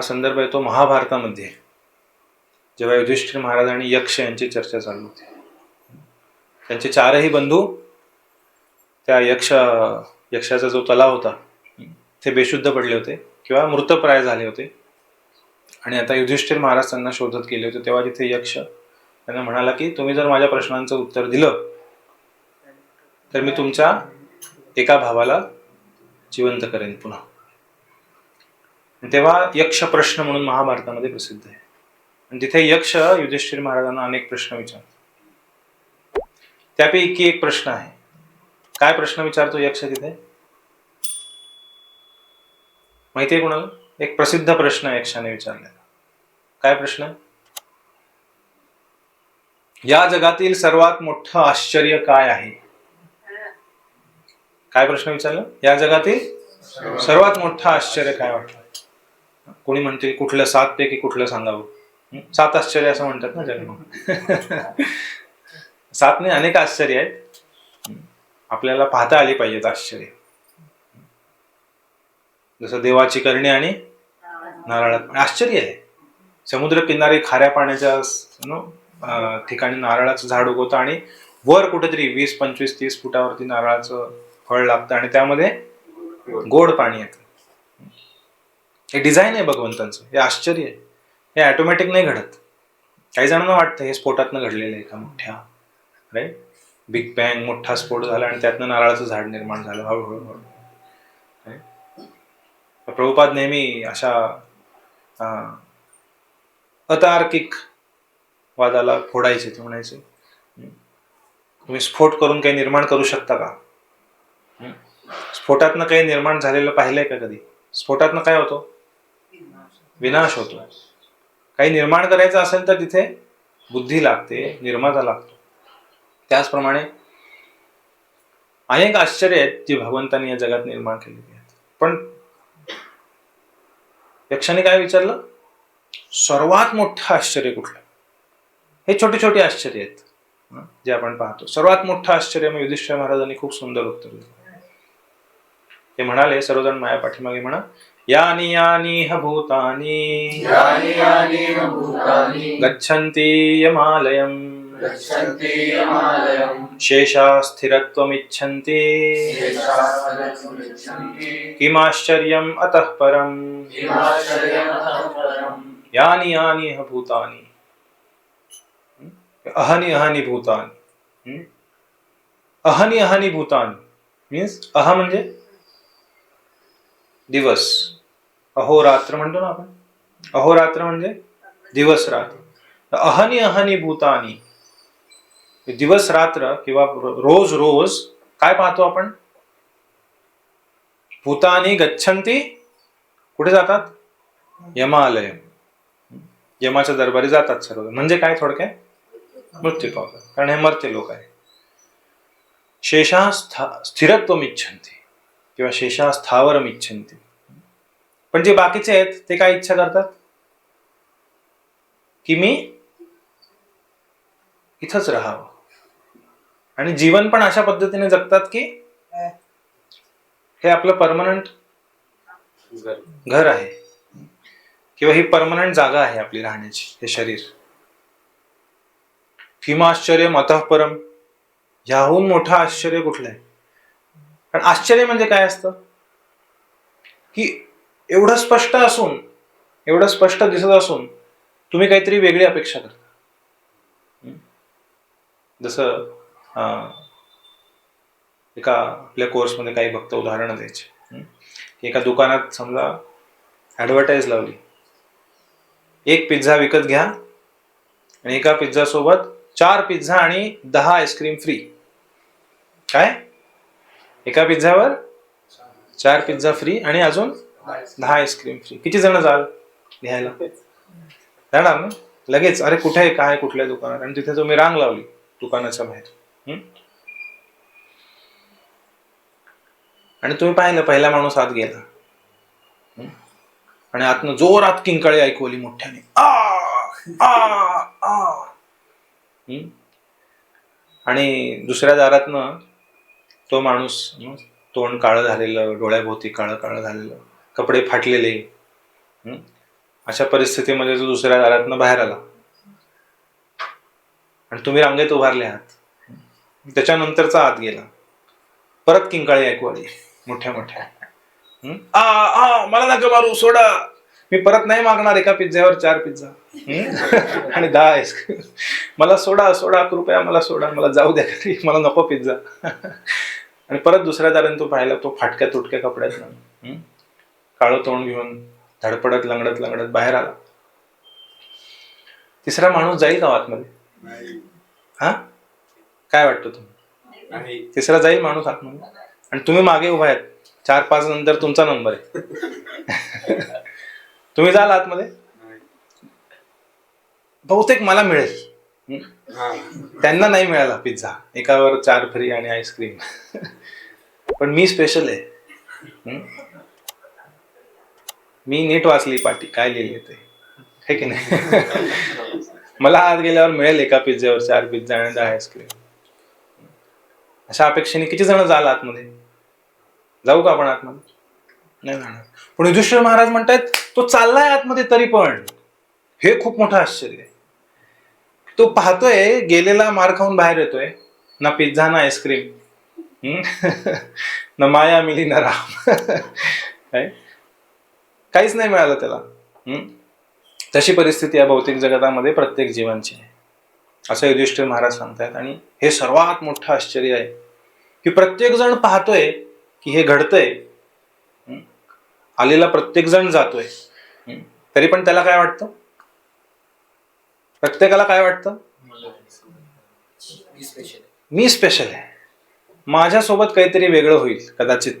हा संदर्भ येतो महाभारतामध्ये. जेव्हा युधिष्ठिर महाराज आणि यक्ष यांची चर्चा चालू होती. त्यांचे चारही बंधू त्या यक्ष यक्षाचा जो तलाव होता ते बेशुद्ध पडले होते किंवा मृतप्राय झाले होते. आणि आता युधिष्ठिर महाराज त्यांना शोधत गेले होते तेव्हा तिथे यक्ष त्यांना म्हणाला की तुम्ही जर माझ्या प्रश्नांचं उत्तर दिलं तर मी तुमच्या एका भावाला जिवंत करेन पुन्हा. तेव्हा यक्ष प्रश्न म्हणून महाभारतामध्ये प्रसिद्ध आहे. आणि तिथे यक्ष युधिष्ठिर महाराजांना अनेक प्रश्न विचारतो त्यापैकी एक प्रश्न आहे. काय प्रश्न विचारतो यक्ष तिथे? माहिती आहे कोणाला? एक प्रसिद्ध प्रश्न यक्षाने विचारलेला. काय प्रश्न? या जगातील सर्वात मोठं आश्चर्य काय आहे? काय प्रश्न विचारला? या जगातील सर्वात मोठं आश्चर्य काय वाटतं कोणी म्हणते कुठलं सात पैकी कुठलं सांगावं? सात आश्चर्य असं म्हणतात ना जन्म सात नाही अनेक आश्चर्य आहेत. आपल्याला पाहता आली पाहिजेत आश्चर्य. जसं देवाची करणी आणि नारळात आश्चर्य आहे. समुद्र किनारी खाऱ्या पाण्याच्या ठिकाणी नारळाचं झाड उगवतं आणि वर कुठेतरी वीस पंचवीस तीस फुटावरती नारळाचं फळ लागतं आणि त्यामध्ये गोड पाणी येतं. हे डिझाईन आहे भगवंतांचं हे आश्चर्य आहे. हे ॲटोमॅटिक नाही घडत. काही जणांना वाटतं हे स्फोटातनं घडलेलं आहे का मोठ्या राईट बिग बँग मोठा स्फोट झाला आणि त्यातनं नारळाचं झाड निर्माण झालं हळूहळू हळू प्रभुपाद नेहमी अशा अतार्किक वादाला फोडायचे ते म्हणायचे तुम्ही स्फोट करून काही निर्माण करू शकता का? स्फोटातनं काही निर्माण झालेलं पाहिलंय का कधी? स्फोटातनं काय होतो? विनाश होतो. काही निर्माण करायचं असेल तर तिथे बुद्धी लागते निर्माता लागतो. त्याचप्रमाणे अनेक आश्चर्य आहेत जी भगवंतांनी या जगात निर्माण केलेली आहेत. पण यक्षाने काय विचारलं? सर्वात मोठं आश्चर्य कुठलं? हे छोटे छोटे आश्चर्य आहेत जे आपण पाहतो. सर्वात मोठं आश्चर्य मग युधिष्ठिर महाराजांनी खूप सुंदर उत्तर दिलं. ते म्हणाले सर्वजण माया पाठीमागे म्हणा यानी यानी भूतानी यानि यानि न भूतानि गच्छन्ति यमालयम्। गच्छन्ति यमालयम्। शेषा स्थिरत्वमिच्छन्ति शेषास्मरत्वमिच्छन्ति किमाश्चर्यम् अतः परम्। यानि यानि ह भूतानि अहनि अहनि भूतानि? अहनि अहनि भूतानि। मीन्स अह म्हणजे दिवस। अहोरात्र म्हणतो ना आपण? अहोरात्र म्हणजे दिवस रात्र. अहनी अहनी भूतानी. दिवस रात्र किंवा रोज रोज काय पाहतो आपण? भूतानी गच्छंती कुठे जातात? यमालय यमाच्या दरबारी जातात सर्व. म्हणजे काय थोडक्यात? मृत्यू पावतात कारण हे मरते लोक आहे शेषा स्था स्थिरत्व इच्छन्ती किंवा शेषा स्थावरम इच्छन्ति पण जे बाकीचे आहेत ते काय इच्छा करतात? की मी इथंच राहावं. आणि जीवन पण अशा पद्धतीने जगतात की हे. आपलं परमनंट घर आहे. किंवा ही परमनंट जागा आहे आपली राहण्याची हे शरीर. किमाश्चर्य मतः परम. ह्याहून मोठं आश्चर्य कुठलं आहे कारण आश्चर्य म्हणजे काय असतं? की एवढं स्पष्ट असून एवढं स्पष्ट दिसत असून तुम्ही काहीतरी वेगळी अपेक्षा करता. जसं एका आपल्या कोर्समध्ये काही भक्त उदाहरणं द्यायचे. एका दुकानात समजा ॲडव्हर्टाईज लावली. एक पिझ्झा विकत घ्या आणि एका पिझ्झा सोबत चार पिझ्झा आणि दहा आईस्क्रीम फ्री काय? एका पिझ्झावर चार पिझ्झा फ्री आणि अजून दहा आईस्क्रीम फ्री किती जण जाल घ्यायला जाणार ना? लगेच. अरे कुठे आहे? काय कुठल्या दुकानात? आणि तिथे तुम्ही रांग लावली दुकानाच्या बाहेर. आणि तुम्ही पाहिलं पहिला माणूस आत गेला. आणि आतनं जोरात किंकाळी ऐकवली मोठ्याने. आ! आ! आणि दुसऱ्या दारातनं तो माणूस तोंड काळं झालेलं डोळ्याभोवती काळं काळं झालेलं. कपडे फाटलेले. अशा परिस्थितीमध्ये तो दुसऱ्या दारातनं बाहेर आला. आणि तुम्ही रांगेत उभारले आहात. त्याच्यानंतरचा आत गेला. परत किंकाळी ऐकू आली मोठ्या मोठ्या. आ आ मला नका मारू सोडा. मी परत नाही मागणार एका पिझ्झ्यावर चार पिझ्झा. आणि दहा आईस्क्रीम मला सोडा सोडा कृपया मला सोडा. मला जाऊ द्या घरी. मला नको पिझ्झा. आणि परत दुसऱ्या दाराने तो पाहिला तो फाटक्या तुटक्या कपड्यात काळं तोंड घेऊन धडपडत लंगडत लंगडत बाहेर आला. तिसरा माणूस जाईल का आतमध्ये? हा? काय वाटतं तुम्ही तिसरा जाईल माणूस आतमध्ये? आणि तुम्ही मागे उभा आहेत. चार पाच नंतर तुमचा नंबर आहे. तुम्ही जाल आतमध्ये? बहुतेक मला मिळेल? त्यांना नाही मिळाला पिझ्झा. एकावर चार फ्री आणि आईस्क्रीम. पण मी स्पेशल आहे? मी नीट वाचली पाटी काय लिहिली ते? हे की नाही? मला आज गेल्यावर मिळेल एका पिझ्झ्यावर चार पिझ्झा आणि दहा आईस्क्रीम अशा अपेक्षेने किती जण जाल आतमध्ये? जाऊ का आपण आतमध्ये? नाही जाणार. पण युधिष्ठिर महाराज म्हणतायत तो चाललाय आतमध्ये तरी पण. हे खूप मोठं आश्चर्य आहे. तो पाहतोय गेलेला मार खाऊन बाहेर येतोय. ना पिझ्झा ना आईस्क्रीम ना माया मिली ना राम. काहीच नाही मिळालं त्याला. हम्म? तशी परिस्थिती या भौतिक जगतामध्ये प्रत्येक जीवांची आहे. असं युधिष्ठिर महाराज सांगतायत. आणि हे सर्वात मोठं आश्चर्य आहे की प्रत्येक जण पाहतोय की हे घडतंय? आलेला प्रत्येक जण जातोय? तरी पण त्याला काय वाटतं? प्रत्येकाला काय वाटतं? मी स्पेशल आहे. माझ्यासोबत काहीतरी वेगळं होईल कदाचित?